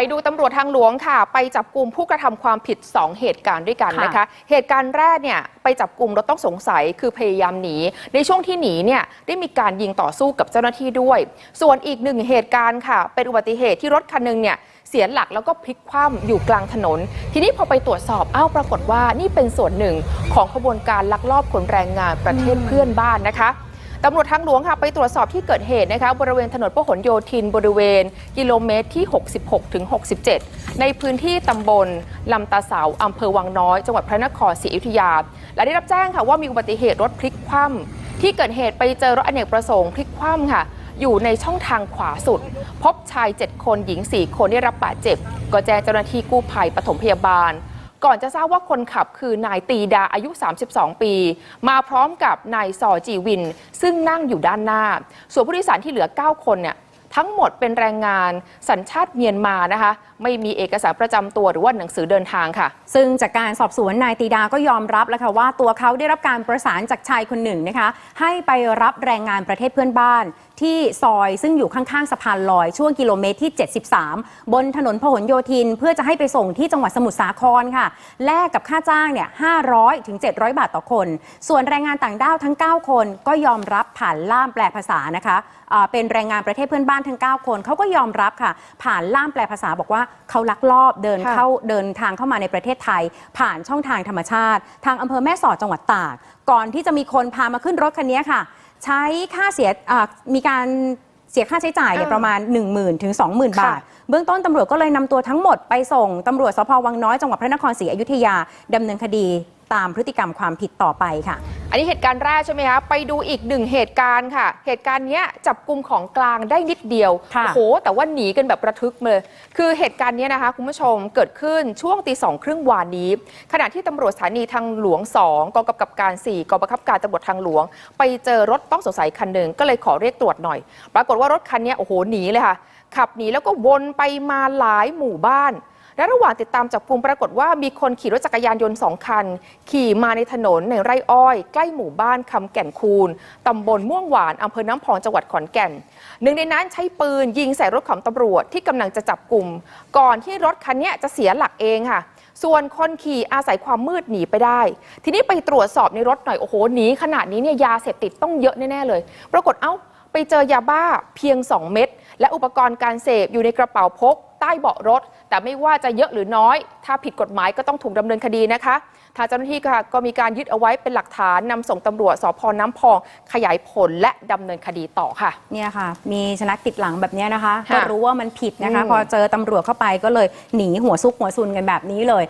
ไปดูตำรวจทางหลวงค่ะ ไปจับกลุ่มผู้กระทำความผิด 2 เหตุการณ์ด้วยกันนะคะ เหตุการณ์แรกเนี่ยไปจับกลุ่มรถต้องสงสัยคือพยายามหนี ในช่วงที่หนีเนี่ยได้มีการยิงต่อสู้กับเจ้าหน้าที่ด้วย ส่วนอีกหนึ่งเหตุการณ์ค่ะ เป็นอุบัติเหตุที่รถคันหนึงเนี่ยเสียหลักแล้วก็พลิกคว่ำอยู่กลางถนน ทีนี้พอไปตรวจสอบอ้าวปรากฏว่านี่เป็นส่วนหนึ่งของขบวนการลักลอบขนแรงงานประเทศเพื่อนบ้านนะคะ ตำรวจทางหลวงค่ะไปตรวจสอบที่เกิดเหตุนะคะบริเวณถนนพหลโยธินบริเวณ กิโลเมตรที่ 66ถึง67 ในพื้นที่ตำบลลำตาเสาอำเภอวังน้อย จังหวัดพระนครศรีอยุธยา และได้รับแจ้งค่ะว่ามีอุบัติเหตุรถพลิกคว่ำที่เกิดเหตุไปเจอรถอเนกประสงค์พลิกคว่ำค่ะอยู่ในช่องทางขวาสุด พบชาย 7 คนหญิง 4 คนได้รับบาดเจ็บ ก็แจ้งเจ้าหน้าที่กู้ภัยปฐมพยาบาล ก่อนจะทราบว่าคนขับคือนายตีดาอายุ 32 ปี มาพร้อมกับนายซอจีวิน ซึ่งนั่งอยู่ด้านหน้า ส่วนผู้โดยสารที่เหลือ 9 คนเนี่ย ทั้งหมดเป็นแรงงานสัญชาติเมียนมานะคะ ไม่มีเอกสารประจำตัวหรือว่าหนังสือเดินทางค่ะ ซึ่งจากการสอบสวนนายตีดาก็ยอมรับแล้วค่ะว่าตัวเขาได้รับการประสานจากชายคนหนึ่งนะคะ ให้ไปรับแรงงานประเทศเพื่อนบ้าน ที่ซอยซึ่งอยู่ข้างๆสะพานลอยช่วงกิโลเมตรที่ 73 บนถนนพหลโยธิน เพื่อจะให้ไปส่งที่จังหวัดสมุทรสาครค่ะแลกกับค่าจ้างเนี่ย500ถึง700 บาทต่อคน ส่วนแรงงานต่างด้าวทั้ง 9 คนก็ยอมรับผ่านล่ามแปลภาษานะคะอ่าเป็นแรงงานประเทศเพื่อนบ้านทั้ง 9 คนเขาก็ยอมรับค่ะ ผ่านล่ามแปลภาษาบอกว่าเขาลักลอบเดินค่ะเข้าเดินทางเข้ามาในประเทศไทย ผ่านช่องทางธรรมชาติ ทางอำเภอแม่สอดจังหวัดตาก ก่อนที่จะมีคนพามาขึ้นรถคันนี้ค่ะ ใช้ค่าเสียอ่ามีการเสียค่าใช้จ่ายเนี่ยอ่าประมาณ 1 0,000ถึง20,000 บาทค่ะเบื้องต้นตำรวจก็เลยนำตัวทั้งหมดไปส่งตำรวจสพวังน้อยจังหวัดพระนครศรีอยุธยาดำเนินคดี ตามพฤติกรรมความผิดต่อไปค่ะ อันนี้เหตุการณ์แรกใช่ไหมคะไปดูอีกหนึ่งเหตุการณ์ค่ะ เหตุการณ์เนี้ยจับกลุ่มของกลางได้นิดเดียวค่ะ โอ้โหแต่ว่าหนีกันแบบระทึกเลย คือเหตุการณ์เนี้ยนะคะคุณผู้ชมเกิดขึ้นช่วงตีสองครึ่งวานนี้ ขณะที่ตำรวจสถานีทางหลวง 2กองกำกับการ 4กองบังคับการตำรวจทางหลวง ไปเจอรถต้องสงสัยคันหนึ่งก็เลยขอเรียกตรวจหน่อย ปรากฏว่ารถคันเนี้ยโอ้โหหนีเลยค่ะ ขับหนีแล้วก็วนไปมาหลายหมู่บ้าน และระหว่างติดตามจับกลุ่มปรากฏว่ามีคนขี่รถจักรยานยนต์สองคัน ขี่มาในถนนในไร่อ้อย ใกล้หมู่บ้านคำแก่นคูนตำบลม่วงหวานอำเภอน้ำพองจังหวัดขอนแก่น หนึ่งในนั้นใช้ปืนยิงใส่รถของตำรวจที่กำลังจะจับกลุ่ม ก่อนที่รถคันนี้จะเสียหลักเองค่ะส่วนคนขี่อาศัยความมืดหนีไปได้ ทีนี้ไปตรวจสอบในรถหน่อยโอ้โหหนีขนาดนี้เนี่ยยาเสพติดต้องเยอะแน่ๆเลย ปรากฏเอ้า ไปเจอยาบ้าเพียง 2 เม็ดและอุปกรณ์การเสพอยู่ในกระเป๋าพก ใต้เบาะรถ แต่ไม่ว่าจะเยอะหรือน้อย ถ้าผิดกฎหมายก็ต้องถูกดำเนินคดีนะคะทางเจ้าหน้าที่ค่ะก็มีการยึดเอาไว้เป็นหลักฐานนำส่งตำรวจสพน้ำพอง ขยายผลและดำเนินคดีต่อค่ะ เนี่ยค่ะ มีชนักติดหลังแบบเนี้ยนะคะค่ะก็รู้ว่ามันผิดนะคะอืมพอเจอตำรวจเข้าไปก็เลยหนีหัวซุกหัวซุนกันแบบนี้เลย